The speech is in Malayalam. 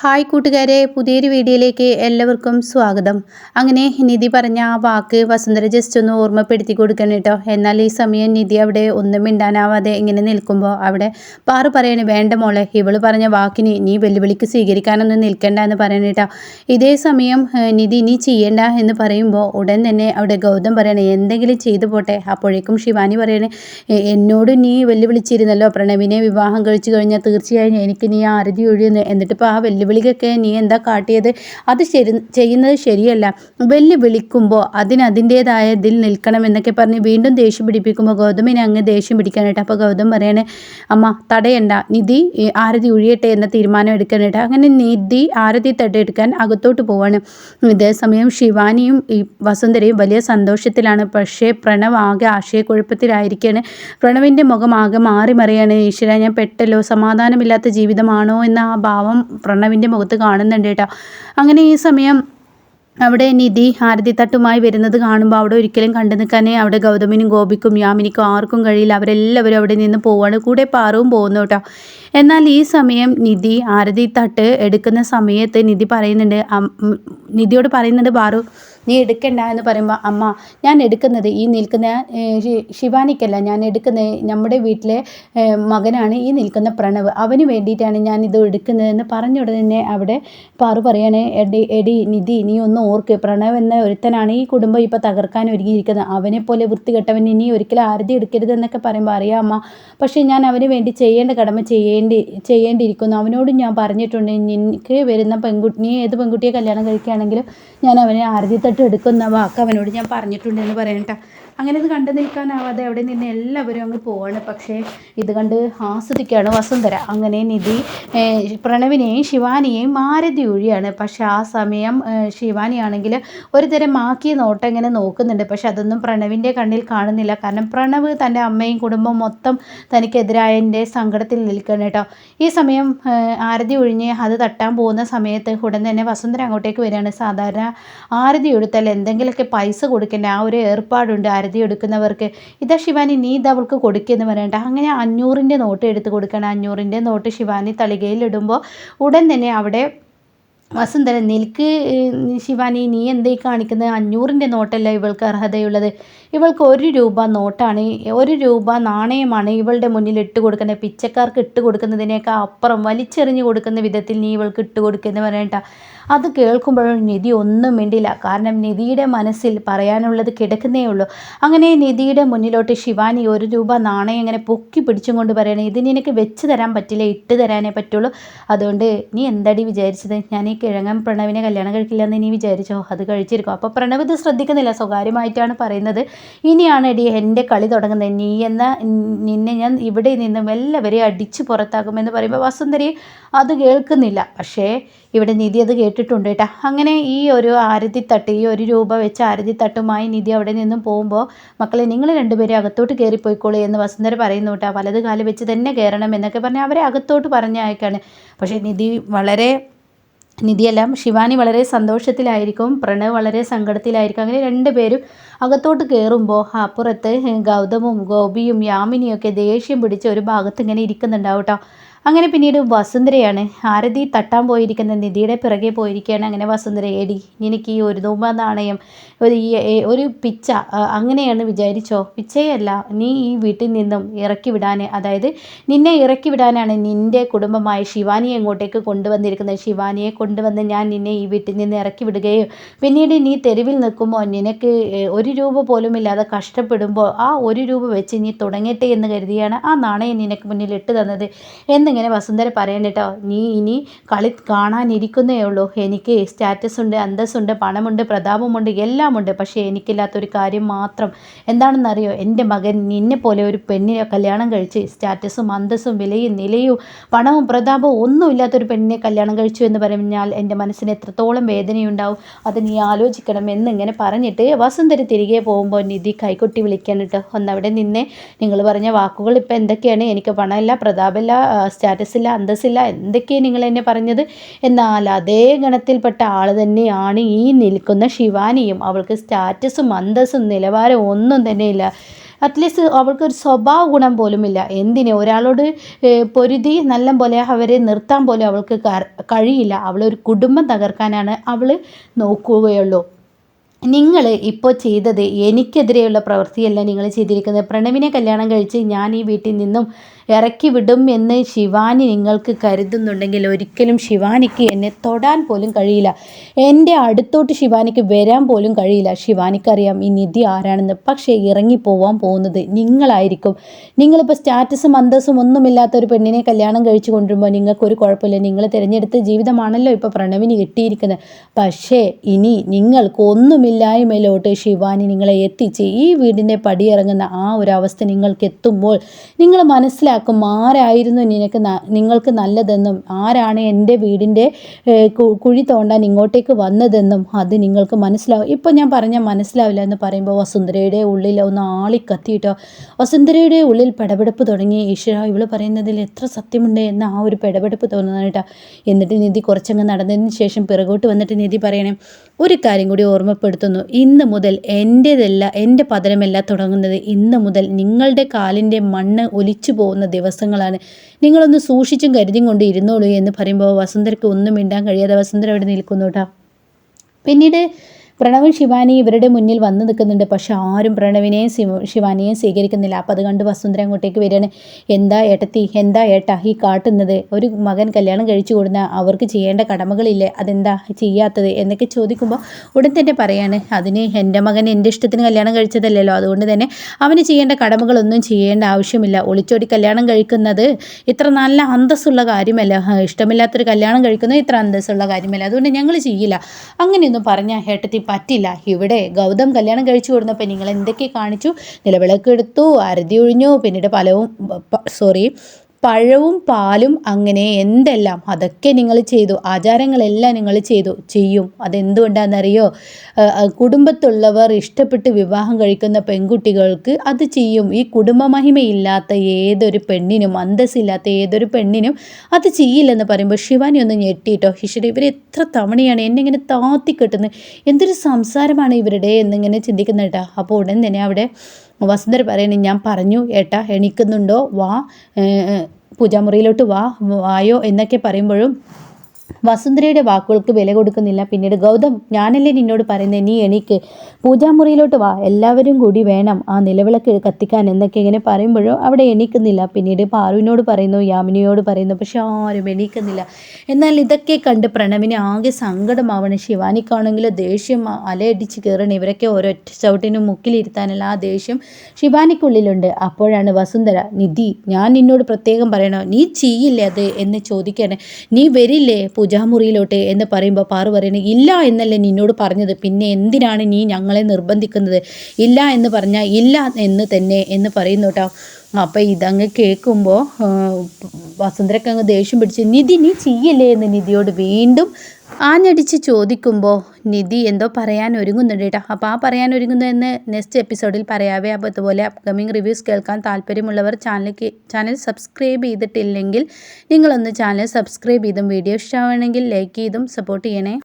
ഹായ് കൂട്ടുകാരെ പുതിയൊരു വീഡിയോയിലേക്ക് എല്ലാവർക്കും സ്വാഗതം. അങ്ങനെ നിധി പറഞ്ഞ ആ വാക്ക് വസുന്ധര ജസ്റ്റ് ഒന്ന് ഓർമ്മപ്പെടുത്തി കൊടുക്കണം കേട്ടോ. എന്നാൽ ഈ സമയം നിധി അവിടെ ഒന്നും മിണ്ടാനാവാതെ ഇങ്ങനെ നിൽക്കുമ്പോൾ അവിടെ പാറു പറയണ് വേണ്ട മോളെ ഇവൾ പറഞ്ഞ വാക്കിന് നീ വെല്ലുവിളിക്ക് സ്വീകരിക്കാനൊന്നും നിൽക്കണ്ട എന്ന് പറയണ കേട്ടോ. ഇതേ സമയം നിധി നീ ചെയ്യണ്ട എന്ന് പറയുമ്പോൾ ഉടൻ തന്നെ അവിടെ ഗൗതം പറയണേ എന്തെങ്കിലും ചെയ്തു പോട്ടെ. അപ്പോഴേക്കും ശിവാനി പറയണേ എന്നോട് നീ വെല്ലുവിളിച്ചിരുന്നല്ലോ പ്രണവിനെ വിവാഹം കഴിച്ചു കഴിഞ്ഞാൽ തീർച്ചയായും എനിക്ക് നീ ആരതി ഒഴിയുന്നു. എന്നിട്ടിപ്പോൾ ആ വെല്ലുവിളിക്കൊക്കെ നീ എന്താ കാട്ടിയത്? അത് ശരി ചെയ്യുന്നത് ശരിയല്ല. വെല്ലുവിളിക്കുമ്പോൾ അതിന് അതിന്റേതായ ഇതിൽ നിൽക്കണം എന്നൊക്കെ പറഞ്ഞ് വീണ്ടും ദേഷ്യം പിടിപ്പിക്കുമ്പോൾ ഗൗതമിനെ അങ്ങ് ദേഷ്യം പിടിക്കാനായിട്ട്. അപ്പോൾ ഗൗതം പറയണേ അമ്മ തടയണ്ട. നിധി ആരതി ഒഴിയട്ടെ എന്ന തീരുമാനം എടുക്കാനായിട്ട്. അങ്ങനെ നിധി ആരതി തടയെടുക്കാൻ അകത്തോട്ട് പോവാണ്. ഇതേ സമയം ശിവാനിയും ഈ വസുന്ധരയും വലിയ സന്തോഷത്തിലാണ്. പക്ഷേ പ്രണവ് ആകെ ആശയക്കുഴപ്പത്തിലായിരിക്കുകയാണ് പ്രണവിന്റെ മുഖം ആകെ മാറി മറിയാണ് ഈശ്വര ഞാൻ പെട്ടല്ലോ. സമാധാനമില്ലാത്ത ജീവിതമാണോ എന്ന ആ ഭാവം പ്രണവിന്റെ ദേവിന്റെ മുഖത്ത് കാണുന്നുണ്ട് കേട്ടോ. അങ്ങനെ ഈ സമയം അവിടെ നിധി ആരതി തട്ടുമായി വരുന്നത് കാണുമ്പോൾ അവിടെ ഒരിക്കലും കണ്ടു നിൽക്കാനേ അവിടെ ഗൗതമിനും ഗോപിക്കും യാമിനിക്കും ആർക്കും കഴിയില്ല. അവരെല്ലാവരും അവിടെ നിന്ന് പോവാണ്. കൂടെ പാറവും പോകുന്നു കേട്ടോ. എന്നാൽ ഈ സമയം നിധി ആരതി തട്ട് എടുക്കുന്ന സമയത്ത് നിധി പറയുന്നുണ്ട് നിധിയോട് പറയുന്നുണ്ട് പാറു നീ എടുക്കണ്ട എന്ന് പറയുമ്പോൾ അമ്മ ഞാൻ എടുക്കുന്നത് ഈ നിൽക്കുന്ന ശിവാനിക്കല്ല. ഞാൻ എടുക്കുന്നത് നമ്മുടെ വീട്ടിലെ മകനാണ് ഈ നിൽക്കുന്ന പ്രണവ്. അവന് വേണ്ടിയിട്ടാണ് ഞാൻ ഇത് എടുക്കുന്നതെന്ന് പറഞ്ഞ ഉടനെ അവിടെ പാറു പറയാണ് എടി എടി നിധി നീ ഒന്ന് ഓർക്ക്. പ്രണവ് എന്ന ഒരുത്തനാണ് ഈ കുടുംബം ഇപ്പോൾ തകർക്കാൻ ഒരുങ്ങിയിരിക്കുന്നത്. അവനെ പോലെ വൃത്തികെട്ടവൻ ഇനി ഒരിക്കലും ആരതി എടുക്കരുത് എന്നൊക്കെ പറയുമ്പോൾ അറിയാം അമ്മ. പക്ഷേ ഞാൻ അവന് വേണ്ടി ചെയ്യേണ്ട കടമ ചെയ്യേണ്ടി ചെയ്യേണ്ടിയിരിക്കുന്നു. അവനോട് ഞാൻ പറഞ്ഞിട്ടുണ്ട് എനിക്ക് വരുന്ന പെൺകുട്ടി നീ ഏത് പെൺകുട്ടിയെ കല്യാണം കഴിക്കുകയാണെങ്കിലും ഞാൻ അവനെ ആരതിത്തട്ട് എടുക്കുന്ന വാക്ക് അവനോട് ഞാൻ പറഞ്ഞിട്ടുണ്ടെന്ന് പറയണ്ട അങ്ങനെ ഇത് കണ്ടു നിൽക്കാനാവാതെ അവിടെ നിന്ന് എല്ലാവരും അങ്ങ് പോവാണ്. പക്ഷേ ഇത് കണ്ട് ആസ്വദിക്കുകയാണ് വസുന്ധര. അങ്ങനെ നിധി പ്രണവിനെയും ശിവാനിയെയും മാരതി ഒഴിയാണ് പക്ഷെ ആ സമയം ശിവാനിയാണെങ്കിൽ ഒരു തരം മാക്കിയ നോട്ടം ഇങ്ങനെ നോക്കുന്നുണ്ട്. പക്ഷെ അതൊന്നും പ്രണവിന്റെ കണ്ണിൽ കാണുന്നില്ല. കാരണം പ്രണവ് തന്റെ അമ്മയും കുടുംബം മൊത്തം തനിക്കെതിരായതിന്റെ സങ്കടത്തിൽ നിൽക്കണം കേട്ടോ. ഈ സമയം ആരതി ഒഴിഞ്ഞ് അത് തട്ടാൻ പോകുന്ന സമയത്ത് ഉടൻ തന്നെ വസുന്ധര അങ്ങോട്ടേക്ക് വരികയാണ്. സാധാരണ ആരതി എടുത്താൽ എന്തെങ്കിലുമൊക്കെ പൈസ കൊടുക്കേണ്ട ആ ഒരു ഏർപ്പാടുണ്ട് ആരതി എടുക്കുന്നവർക്ക് ഇതാ ശിവാനി നീ ഇത് അവൾക്ക് കൊടുക്കുമെന്ന് പറയണ്ട. അങ്ങനെ അഞ്ഞൂറിന്റെ നോട്ട് എടുത്ത് കൊടുക്കണം അഞ്ഞൂറിന്റെ നോട്ട് ശിവാനി തളികയിലിടുമ്പോൾ ഉടൻ തന്നെ അവിടെ വസുന്ധര നിൽക്ക് ശിവാനി നീ എന്തേ കാണിക്കുന്നത് അഞ്ഞൂറിന്റെ നോട്ടല്ല ഇവൾക്ക് അർഹതയുള്ളത്. ഇവൾക്ക് ഒരു രൂപ നോട്ടാണ്. ഒരു രൂപ നാണയമാണ് ഇവളുടെ മുന്നിൽ ഇട്ട് കൊടുക്കുന്നത് പിച്ചക്കാർക്ക് ഇട്ട് കൊടുക്കുന്നതിനേക്കാൾ അപ്പുറം വലിച്ചെറിഞ്ഞു കൊടുക്കുന്ന വിധത്തിൽ നീ ഇവൾക്ക് ഇട്ട് കൊടുക്കുന്നു പറയണ്ട. അത് കേൾക്കുമ്പോഴും നിധി ഒന്നും മിണ്ടില്ല. കാരണം നിധിയുടെ മനസ്സിൽ പറയാനുള്ളത് കിടക്കുന്നേ ഉള്ളൂ. അങ്ങനെ നിധിയുടെ മുന്നിലോട്ട് ശിവാനി ഒരു രൂപ നാണയം ഇങ്ങനെ പൊക്കി പിടിച്ചും കൊണ്ട് പറയണേ ഇത് നിനക്ക് വെച്ച് തരാൻ പറ്റില്ല ഇട്ട് തരാനേ പറ്റുള്ളൂ. അതുകൊണ്ട് നീ എന്തടി വിചാരിച്ചത്? ഞാൻ ഈ കിഴങ്ങൻ പ്രണവിനെ കല്യാണം കഴിക്കില്ല എന്ന് ഇനി വിചാരിച്ചോ? അത് കഴിച്ചിരിക്കും. അപ്പോൾ പ്രണവ് ഇത് ശ്രദ്ധിക്കുന്നില്ല. സ്വകാര്യമായിട്ടാണ് പറയുന്നത്. ഇനിയാണ് എടി എന്റെ കളി തുടങ്ങുന്നത്. നീ എന്ന നിന്നെ ഞാൻ ഇവിടെ നിന്നും എല്ലാവരെയും അടിച്ച് പുറത്താക്കുമെന്ന് പറയുമ്പോൾ വസുന്ധരി അത് കേൾക്കുന്നില്ല. പക്ഷേ ഇവിടെ നിധി അത് കേട്ടിട്ടുണ്ട് കേട്ടോ. അങ്ങനെ ഈ ഒരു ആരതിത്തട്ട് ഈ ഒരു രൂപ വെച്ച് ആരതിത്തട്ടുമായി നിധി അവിടെ നിന്നും പോകുമ്പോൾ മക്കളെ നിങ്ങൾ രണ്ടുപേരും അകത്തോട്ട് കയറിപ്പോയിക്കോളൂ എന്ന് വസുന്ധര പറയുന്നു കേട്ടോ. വലത് കാലം വെച്ച് തന്നെ കയറണം എന്നൊക്കെ പറഞ്ഞ് അവരെ അകത്തോട്ട് പറഞ്ഞയക്കാണ്. പക്ഷേ നിധി വളരെ നിധിയെല്ലാം ശിവാനി വളരെ സന്തോഷത്തിലായിരിക്കും പ്രണവ് വളരെ സങ്കടത്തിലായിരിക്കും. അങ്ങനെ രണ്ടുപേരും അകത്തോട്ട് കയറുമ്പോൾ അപ്പുറത്ത് ഗൗതമും ഗോപിയും യാമിനിയൊക്കെ ദേഷ്യം പിടിച്ച് ഒരു ഭാഗത്ത് ഇങ്ങനെ ഇരിക്കുന്നുണ്ടാവും കേട്ടോ അങ്ങനെ പിന്നീട് വസുന്ധരയാണ് ആരതി തട്ടാൻ പോയിരിക്കുന്ന നിധിയുടെ പിറകെ പോയിരിക്കുകയാണ് അങ്ങനെ വസുന്ധര എടി എനിക്ക് ഈ ഒരു തൂമ്പ നാണയം ഒരു ഈ ഒരു പിച്ച അങ്ങനെയാണ് വിചാരിച്ചോ? പിച്ചയല്ല നീ ഈ വീട്ടിൽ നിന്നും ഇറക്കി വിടാൻ അതായത് നിന്നെ ഇറക്കി വിടാനാണ് നിന്റെ കുടുംബമായ ശിവാനിയെ ഇങ്ങോട്ടേക്ക് കൊണ്ടുവന്നിരിക്കുന്നത്. ശിവാനിയെ കൊണ്ടുവന്ന് ഞാൻ നിന്നെ ഈ വീട്ടിൽ നിന്ന് ഇറക്കി വിടുകയും പിന്നീട് നീ തെരുവിൽ നിൽക്കുമ്പോൾ നിനക്ക് ഒരു രൂപ പോലും ഇല്ലാതെ കഷ്ടപ്പെടുമ്പോൾ ആ ഒരു രൂപ വെച്ച് നീ തുടങ്ങട്ടെ എന്ന് കരുതിയാണ് ആ നാണയം നിനക്ക് മുന്നിൽ ഇട്ട് തന്നത്. എന്നിങ്ങനെ ഇങ്ങനെ വസുന്ധര പറയണ്ട നീ ഇനി കളി കാണാനിരിക്കുന്നേ ഉള്ളൂ. എനിക്ക് സ്റ്റാറ്റസ് ഉണ്ട് അന്തസ്സുണ്ട് പണമുണ്ട് പ്രതാപമുണ്ട് എല്ലാമുണ്ട്. പക്ഷേ എനിക്കില്ലാത്തൊരു കാര്യം മാത്രം എന്താണെന്നറിയോ? എന്റെ മകൻ നിന്നെ പോലെ ഒരു പെണ്ണിനെ കല്യാണം കഴിച്ച് സ്റ്റാറ്റസും അന്തസ്സും വിലയും നിലയും പണവും പ്രതാപവും ഒന്നും ഒന്നുമില്ലാത്തൊരു പെണ്ണിനെ കല്യാണം കഴിച്ചു എന്ന് പറഞ്ഞാൽ എന്റെ മനസ്സിന് എത്രത്തോളം വേദനയുണ്ടാവും? അത് നീ ആലോചിക്കണം എന്നിങ്ങനെ പറഞ്ഞിട്ട് വസുന്ധര തിരികെ പോകുമ്പോൾ നിധി കൈകൊട്ടി വിളിക്കാനിട്ട് ഒന്നവിടെ നിന്നെ. നിങ്ങൾ പറഞ്ഞ വാക്കുകൾ ഇപ്പം എന്തൊക്കെയാണ്? എനിക്ക് പണമില്ല പ്രതാപമില്ല സ്റ്റാറ്റസില്ല അന്തസ്സില്ല എന്തൊക്കെയാണ് നിങ്ങൾ എന്നെ പറഞ്ഞത്? എന്നാൽ അതേ ഗണത്തിൽപ്പെട്ട ആൾ തന്നെയാണ് ഈ നിൽക്കുന്ന ശിവാനിയും. അവൾക്ക് സ്റ്റാറ്റസും അന്തസ്സും നിലവാരവും ഒന്നും തന്നെയില്ല. അറ്റ്ലീസ്റ്റ് അവൾക്കൊരു സ്വഭാവ ഗുണം പോലുമില്ല. എന്തിനെ? ഒരാളോട് പൊരുതി നല്ല പോലെ അവരെ നിർത്താൻ പോലും അവൾക്ക് കഴിയില്ല. അവളൊരു കുടുംബം തകർക്കാനാണ് അവൾ നോക്കുകയുള്ളൂ. നിങ്ങൾ ഇപ്പോൾ ചെയ്തത് എനിക്കെതിരെയുള്ള പ്രവൃത്തിയല്ല നിങ്ങൾ ചെയ്തിരിക്കുന്നത്. പ്രണവിനെ കല്യാണം കഴിച്ച് ഞാൻ ഈ വീട്ടിൽ നിന്നും ഇറക്കി വിടും എന്ന് ശിവാനി നിങ്ങൾക്ക് കരുതുന്നുണ്ടെങ്കിൽ ഒരിക്കലും ശിവാനിക്ക് എന്നെ തൊടാൻ പോലും കഴിയില്ല. എന്റെ അടുത്തോട്ട് ശിവാനിക്ക് വരാൻ പോലും കഴിയില്ല. ശിവാനിക്കറിയാം ഈ നിധി ആരാണെന്ന്. പക്ഷേ ഇറങ്ങി പോവാൻ പോകുന്നത് നിങ്ങളായിരിക്കും. നിങ്ങളിപ്പോൾ സ്റ്റാറ്റസും അന്തസ്സും ഒന്നുമില്ലാത്ത ഒരു പെണ്ണിനെ കല്യാണം കഴിച്ചു കൊണ്ടുവരുമ്പോൾ നിങ്ങൾക്കൊരു കുഴപ്പമില്ല. നിങ്ങൾ തിരഞ്ഞെടുത്ത ജീവിതമാണല്ലോ ഇപ്പോൾ പ്രണവിന് കിട്ടിയിരിക്കുന്നത്. പക്ഷേ ഇനി നിങ്ങൾക്ക് ഒന്നുമില്ലായ്മയിലോട്ട് ശിവാനി നിങ്ങളെ എത്തിച്ച് ഈ വീടിന്റെ പടിയിറങ്ങുന്ന ആ ഒരു അവസ്ഥ നിങ്ങൾക്ക് എത്തുമ്പോൾ നിങ്ങൾ മനസ്സിലാക്കുക മനസ്സിലാക്കും ആരായിരുന്നു നിനക്ക് നിങ്ങൾക്ക് നല്ലതെന്നും ആരാണ് എന്റെ വീടിന്റെ കുഴി തോണ്ടാൻ ഇങ്ങോട്ടേക്ക് വന്നതെന്നും അത് നിങ്ങൾക്ക് മനസ്സിലാവും. ഇപ്പോൾ ഞാൻ പറഞ്ഞാൽ മനസ്സിലാവില്ല എന്ന് പറയുമ്പോൾ വസുന്ധരയുടെ ഉള്ളിൽ ഒന്ന് ആളിക്കത്തിയിട്ടോ. വസുന്ധരയുടെ ഉള്ളിൽ പെടപെടുപ്പ് തുടങ്ങി. ഈശ്വര ഇവൾ പറയുന്നതിൽ എത്ര സത്യമുണ്ട് എന്ന ആ ഒരു പെടപെടുപ്പ് തോന്നുന്നതായിട്ടാ എന്നിട്ട് നിധി കുറച്ചങ്ങ് നടന്നതിന് ശേഷം പിറകോട്ട് വന്നിട്ട് നിധി പറയണേ ഒരു കാര്യം കൂടി ഓർമ്മപ്പെടുത്തുന്നു. ഇന്ന് മുതൽ എന്റേതല്ല എന്റെ പതനമല്ല തുടങ്ങുന്നത്. ഇന്ന് മുതൽ നിങ്ങളുടെ കാലിന്റെ മണ്ണ് ഒലിച്ചു പോകുന്ന ദിവസങ്ങളാണ്. നിങ്ങളൊന്ന് സൂക്ഷിച്ചും കരുതിയും കൊണ്ട് ഇരുന്നോളൂ എന്ന് പറയുമ്പോൾ വസുന്ധരയ്ക്ക് ഒന്നും മിണ്ടാൻ കഴിയാതെ വസുന്ധര അവിടെ നിൽക്കുന്നു കേട്ടോ. പിന്നീട് പ്രണവും ശിവാനി ഇവരുടെ മുന്നിൽ വന്നു നിൽക്കുന്നുണ്ട്. പക്ഷെ ആരും പ്രണവിനെയും ശിവാനിയെയും സ്വീകരിക്കുന്നില്ല. അപ്പം അത് കണ്ട് വസുന്ധര അങ്ങോട്ടേക്ക് വരികയാണ്. എന്താ ഏട്ടത്തി എന്താ ഏട്ടാ ഈ കാട്ടുന്നത്? ഒരു മകൻ കല്യാണം കഴിച്ചു കൊടുന്ന അവർക്ക് ചെയ്യേണ്ട കടമകളില്ലേ? അതെന്താ ചെയ്യാത്തത്? എന്നൊക്കെ ചോദിക്കുമ്പോൾ ഉടൻ തന്നെ പറയാണ് അതിന് എന്റെ മകൻ എന്റെ ഇഷ്ടത്തിന് കല്യാണം കഴിച്ചതല്ലല്ലോ. അതുകൊണ്ട് തന്നെ അവന് ചെയ്യേണ്ട കടമകളൊന്നും ചെയ്യേണ്ട ആവശ്യമില്ല. ഒളിച്ചോടി കല്യാണം കഴിക്കുന്നത് ഇത്ര നല്ല അന്തസ്സുള്ള കാര്യമല്ല. ഇഷ്ടമില്ലാത്തൊരു കല്യാണം കഴിക്കുന്നത് ഇത്ര അന്തസ്സുള്ള കാര്യമല്ല. അതുകൊണ്ട് ഞങ്ങൾ ചെയ്യില്ല. അങ്ങനെയൊന്നും പറഞ്ഞാൽ ഏട്ടത്തി പറ്റില്ല. ഇവിടെ ഗൗതം കല്യാണം കഴിച്ചു കൊടുത്തപ്പോൾ നിങ്ങൾ എന്തൊക്കെ കാണിച്ചു? നിലവിളക്ക് എടുത്തു അരതി ഒഴിഞ്ഞു പിന്നീട് പലവും സോറി പഴവും പാലും അങ്ങനെ എന്തെല്ലാം? അതൊക്കെ നിങ്ങൾ ചെയ്തു. ആചാരങ്ങളെല്ലാം നിങ്ങൾ ചെയ്തു. ചെയ്യും. അതെന്തുകൊണ്ടാണെന്നറിയോ? കുടുംബത്തുള്ളവർ ഇഷ്ടപ്പെട്ട് വിവാഹം കഴിക്കുന്ന പെൺകുട്ടികൾക്ക് അത് ചെയ്യും. ഈ കുടുംബമഹിമയില്ലാത്ത ഏതൊരു പെണ്ണിനും അന്തസ്സില്ലാത്ത ഏതൊരു പെണ്ണിനും അത് ചെയ്യില്ലെന്ന് പറയുമ്പോൾ ശിവാനി ഒന്ന് ഞെട്ടിയിട്ടോ ഹിഷര ഇവർ എത്ര തവണയാണ് എന്നെ ഇങ്ങനെ താത്തി കെട്ടുന്നത് എന്തൊരു സംസാരമാണ് ഇവരുടെ എന്നിങ്ങനെ ചിന്തിക്കുന്ന കേട്ടോ അപ്പോൾ ഉടൻ തന്നെ അവിടെ വസുന്ധര പറയുന്നത് ഞാൻ പറഞ്ഞു ഏട്ടാ എണീക്കുന്നുണ്ടോ? വാ പൂജാമുറിയിലോട്ട് വാ വായോ എന്നൊക്കെ പറയുമ്പോഴും വസുന്ധരയുടെ വാക്കുകൾക്ക് വില കൊടുക്കുന്നില്ല. പിന്നീട് ഗൗതം ഞാനല്ലേ നിന്നോട് പറയുന്നത് നീ എണീക്ക്. പൂജാമുറിയിലോട്ട് വാ. എല്ലാവരും കൂടി വേണം ആ നിലവിളക്ക് കത്തിക്കാൻ എന്നൊക്കെ ഇങ്ങനെ പറയുമ്പോഴോ അവിടെ എണീക്കുന്നില്ല. പിന്നീട് പാറുവിനോട് പറയുന്നു യാമിനിയോട് പറയുന്നു പക്ഷെ ആരും എണീക്കുന്നില്ല. എന്നാൽ ഇതൊക്കെ കണ്ട് പ്രണവിന് ആകെ സങ്കടമാവണം. ശിവാനിക്കാണെങ്കിൽ ദേഷ്യം അലയടിച്ച് കയറണം. ഇവരൊക്കെ ഒരൊറ്റ ചവിട്ടിനും മുക്കിലിരുത്താനുള്ള ആ ദേഷ്യം ശിവാനിക്കുള്ളിലുണ്ട്. അപ്പോഴാണ് വസുന്ധര നിധി ഞാൻ നിന്നോട് പ്രത്യേകം പറയണോ? നീ ചെയ്യില്ലേ അത് എന്ന് ചോദിക്കണേ. നീ വരില്ലേ? പൂജാമുറിയിലോട്ട് എന്ന് പറയുമ്പോൾ പാറു പറയുന്നത് ഇല്ല എന്നല്ലേ നിന്നോട് പറഞ്ഞത്? പിന്നെ എന്തിനാണ് നീ ഞങ്ങളെ നിർബന്ധിക്കുന്നത്? ഇല്ല എന്ന് പറഞ്ഞാൽ ഇല്ല എന്ന് തന്നെ എന്ന് പറയുന്നു കേട്ടോ അപ്പം ഇതങ്ങ് കേൾക്കുമ്പോൾ വസുന്ധരക്കങ്ങ് ദേഷ്യം പിടിച്ച് നിധി നീ ചെയ്യല്ലേ? എന്ന് നിധിയോട് വീണ്ടും ആഞ്ഞടിച്ച് ചോദിക്കുമ്പോൾ നിധി എന്തോ പറയാൻ ഒരുങ്ങുന്നുണ്ട് കേട്ടോ അപ്പോൾ ആ പറയാൻ ഒരുങ്ങുന്നതെന്ന് നെക്സ്റ്റ് എപ്പിസോഡിൽ പറയാവേ. അപ്പോൾ അതുപോലെ അപ്കമിങ് റിവ്യൂസ് കേൾക്കാൻ താല്പര്യമുള്ളവർ ചാനലിലേക്ക് ചാനൽ സബ്സ്ക്രൈബ് ചെയ്തിട്ടില്ലെങ്കിൽ നിങ്ങളൊന്ന് ചാനൽ സബ്സ്ക്രൈബ് ചെയ്തും വീഡിയോ ഇഷ്ടമാണെങ്കിൽ ലൈക്ക് ചെയ്തും സപ്പോർട്ട് ചെയ്യണേ.